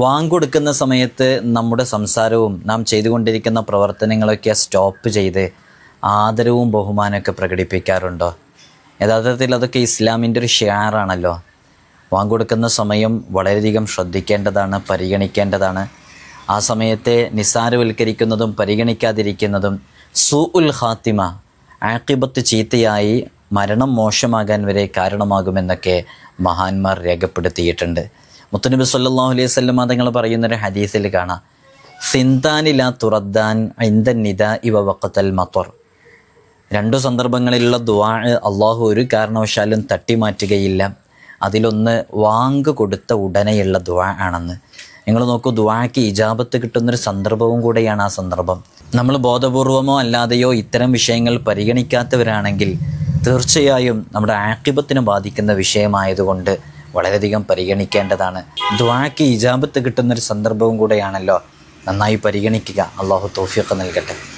വാങ്കൊടുക്കുന്ന സമയത്ത് നമ്മുടെ സംസാരവും നാം ചെയ്തുകൊണ്ടിരിക്കുന്ന പ്രവർത്തനങ്ങളൊക്കെ സ്റ്റോപ്പ് ചെയ്ത് ആദരവും ബഹുമാനമൊക്കെ പ്രകടിപ്പിക്കാറുണ്ടോ? യഥാർത്ഥത്തിൽ അതൊക്കെ ഇസ്ലാമിന്റെ ഒരു ഷെയറാണല്ലോ വാങ്കൊടുക്കുന്ന സമയം വളരെയധികം ശ്രദ്ധിക്കേണ്ടതാണ് പരിഗണിക്കേണ്ടതാണ്. ആ സമയത്തെ നിസ്സാരവൽക്കരിക്കുന്നതും പരിഗണിക്കാതിരിക്കുന്നതും സു ഉൽ ഹാത്തിമ ആക്കിബത്ത് ചീത്തയായി മരണം മോശമാകാൻ വരെ കാരണമാകുമെന്നൊക്കെ മഹാന്മാർ രേഖപ്പെടുത്തിയിട്ടുണ്ട്. മുത്തനബി സല്ലാഹു അലൈഹി സ്വല്ലം തങ്ങൾ പറയുന്നൊരു ഹദീസിൽ കാണാം. സിന്താനില തുറദ്ദാൻ ഇന്ദ നിത ഇവ വക്കത്തൽ മത്വർ രണ്ടു സന്ദർഭങ്ങളിലുള്ള ദുവാ അള്ളാഹു ഒരു കാരണവശാലും തട്ടിമാറ്റുകയില്ല. അതിലൊന്ന് വാങ്ക് കൊടുത്ത ഉടനെയുള്ള ദുവാ ആണെന്ന്. നിങ്ങൾ നോക്കൂ ദുവാക്ക് ഇജാബത്ത് കിട്ടുന്നൊരു സന്ദർഭവും കൂടെയാണ് ആ സന്ദർഭം. നമ്മൾ ബോധപൂർവമോ അല്ലാതെയോ ഇത്തരം വിഷയങ്ങൾ പരിഗണിക്കാത്തവരാണെങ്കിൽ തീർച്ചയായും നമ്മുടെ ആക്കിബത്തിനെ ബാധിക്കുന്ന വിഷയമായതുകൊണ്ട് വളരെയധികം പരിഗണിക്കേണ്ടതാണ്. ദ്വാക്ക് ഇജാബത്ത് കിട്ടുന്നൊരു സന്ദർഭവും കൂടെയാണല്ലോ നന്നായി പരിഗണിക്കുക. അള്ളാഹു തോഫിയൊക്കെ നൽകട്ടെ.